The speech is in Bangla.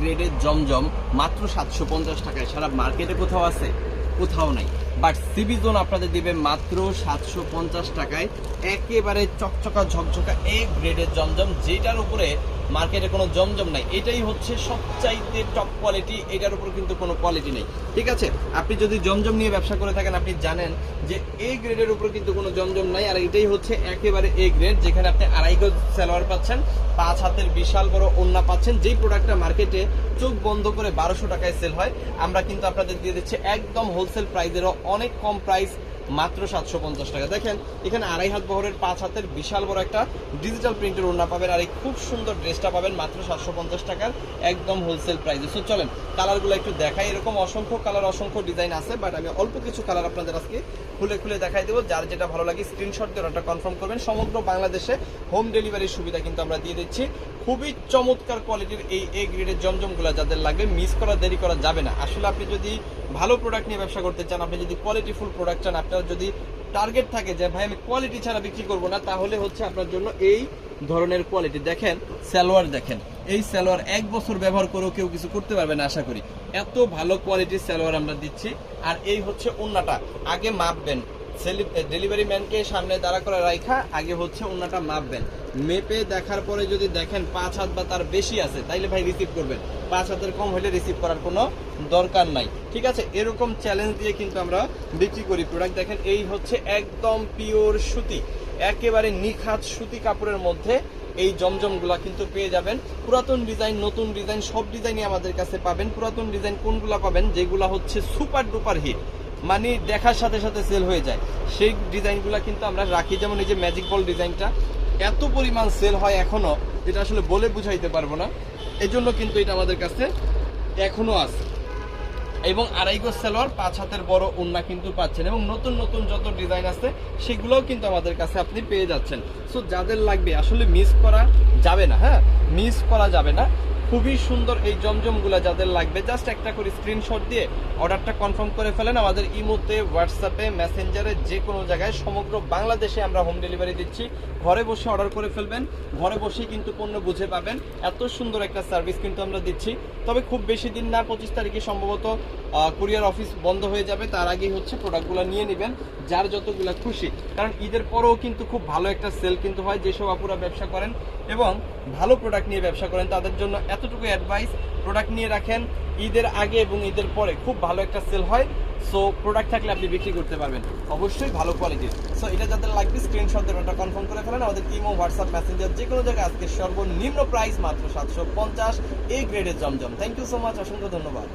গ্রেডের জমজম মাত্র সাতশো পঞ্চাশ টাকায়। সারা মার্কেটে কোথাও আছে? কোথাও নাই। বাট সিবি জোন আপনাদের দিবে মাত্র সাতশো পঞ্চাশ টাকায়। একেবারে চকচকা ঝকঝকা এক গ্রেডের জমজম, যেটার উপরে মার্কেটে কোনো জমজম নাই। এটাই হচ্ছে সবচাইতে টপ কোয়ালিটি এটার উপর কিন্তু কোনো কোয়ালিটি নেই। ঠিক আছে? আপনি যদি জমজম নিয়ে ব্যবসা করে থাকেন, আপনি জানেন যে এ গ্রেডের উপর কিন্তু কোনো জমজম নাই, আর এটাই হচ্ছে একেবারে এ গ্রেড যেখানে আপনি আড়াই গজ সালোয়ার পাচ্ছেন, পাঁচ হাতের বিশাল বড় ওন্না পাচ্ছেন, যেই প্রোডাক্টটা মার্কেটে চোখ বন্ধ করে বারোশো টাকায় সেল হয়। আমরা কিন্তু আপনাদের দিয়ে দিচ্ছি একদম হোলসেল প্রাইসেরও অনেক কম প্রাইস মাত্র সাতশো পঞ্চাশ টাকা। দেখেন, এখানে আড়াই হাত বহরের পাঁচ হাতের বিশাল বড় একটা ডিজিটাল প্রিন্টের ওড়না পাবেন আর এই খুব সুন্দর ড্রেসটা পাবেন মাত্র সাতশো পঞ্চাশ টাকার একদম হোলসেল প্রাইসে সো চলেন কালারগুলো একটু দেখাই। এরকম অসংখ্য কালার অসংখ্য ডিজাইন আছে বাট আমি অল্প কিছু কালার আপনাদের আজকে খুলে খুলে দেখাই দেবো। যার যেটা ভালো লাগে স্ক্রিনশট দিয়ে ওটা কনফার্ম করবেন। সমগ্র বাংলাদেশে হোম ডেলিভারির সুবিধা কিন্তু আমরা দিয়ে দিচ্ছি। খুবই চমৎকার কোয়ালিটির এই এ গ্রেডের জমজমগুলো যাদের লাগবে মিস করা, দেরি করা যাবে না। আসলে আপনি যদি ভালো প্রোডাক্ট নিয়ে ব্যবসা করতে চান, আপনি যদি কোয়ালিটিফুল প্রোডাক্ট চান, আপনার যদি টার্গেট থাকে যে, ভাই, আমি কোয়ালিটি ছাড়া বিক্রি করব না, তাহলে হচ্ছে আপনার জন্য এই ধরনের কোয়ালিটি দেখেন, সালোয়ার দেখেন, এই সালোয়ার এক বছর ব্যবহার করেও কেউ কিছু করতে পারবে না, আশা করি। এত ভালো কোয়ালিটির সালোয়ার আমরা দিচ্ছি, আর এই হচ্ছে ওন্নাটা। আগে মাপবেন ডেলিভারি ম্যানকে সামনে দাঁড়া করে রাখা আগে হচ্ছে ওন্নাটা মাপবেন। মেপে দেখার পরে যদি দেখেন পাঁচ হাত বা তার বেশি আছে, তাইলে ভাই রিসিভ করবেন। পাঁচ হাতের কম হলে রিসিভ করার কোনো দরকার নাই। ঠিক আছে? এরকম চ্যালেঞ্জ দিয়ে কিন্তু আমরা বিক্রি করি প্রোডাক্ট দেখেন, এই হচ্ছে একদম পিওর সুতি। একেবারে নিখাত সুতি কাপড়ের মধ্যে এই জমজমগুলা কিন্তু পেয়ে যাবেন। পুরাতন ডিজাইন নতুন ডিজাইন সব ডিজাইনই আমাদের কাছে পাবেন। পুরাতন ডিজাইন কোনগুলা পাবেন? যেগুলা হচ্ছে সুপার ডুপার হিট মানে দেখার সাথে সাথে সেল হয়ে যায়। সেই ডিজাইনগুলো কিন্তু আমরা রাখি। যেমন এই যে ম্যাজিক বল ডিজাইনটা, এত পরিমাণ সেল হয় এখনও যেটা আসলে বলে বুঝাইতে পারব না। এজন্য কিন্তু এটা আমাদের কাছে এখনও আছে। এবং আড়াই সেলোয়ার পাঁচ হাতের বড় ওন্না কিন্তু পাচ্ছেন। এবং নতুন নতুন যত ডিজাইন আছে, সেগুলোও কিন্তু আমাদের কাছে আপনি পেয়ে যাচ্ছেন। সো যাদের লাগবে, আসলে মিস করা যাবে না হ্যাঁ? মিস করা যাবে না। খুবই সুন্দর এই জমজমগুলো যাদের লাগবে জাস্ট একটা করে স্ক্রিনশট দিয়ে অর্ডারটা কনফার্ম করে ফেলেন। আমাদের ইমোতে হোয়াটসঅ্যাপে মেসেঞ্জারে যে কোনো জায়গায় সমগ্র বাংলাদেশে আমরা হোম ডেলিভারি দিচ্ছি। ঘরে বসে অর্ডার করে ফেলবেন, ঘরে বসেই কিন্তু পণ্য বুঝে পাবেন। এত সুন্দর একটা সার্ভিস কিন্তু আমরা দিচ্ছি। তবে খুব বেশি দিন না, পঁচিশ তারিখে সম্ভবত কুরিয়ার অফিস বন্ধ হয়ে যাবে, তার আগেই হচ্ছে প্রোডাক্টগুলো নিয়ে নেবেন, যার যতগুলো খুশি। কারণ ঈদের পরেও কিন্তু খুব ভালো একটা সেল কিন্তু হয়, যেসব আপুরা ব্যবসা করেন এবং ভালো প্রোডাক্ট নিয়ে ব্যবসা করেন, তাদের জন্য এতটুকু অ্যাডভাইস প্রোডাক্ট নিয়ে রাখেন, ঈদের আগে এবং ঈদের পরে খুব ভালো একটা সেল হয় সো প্রোডাক্ট থাকলে আপনি বিক্রি করতে পারবেন। অবশ্যই ভালো কোয়ালিটির সো এটা যাদের লাগবে স্ক্রিনশট দেবেন ওটা কনফার্ম করে ফেলেন, আমাদের ইমো হোয়াটসঅ্যাপ মেসেঞ্জার যে কোনো জায়গায় আজকে সর্বনিম্ন প্রাইস মাত্র সাতশো পঞ্চাশ এই গ্রেডের জমজম। থ্যাংক ইউ সো মাচ অসংখ্য ধন্যবাদ।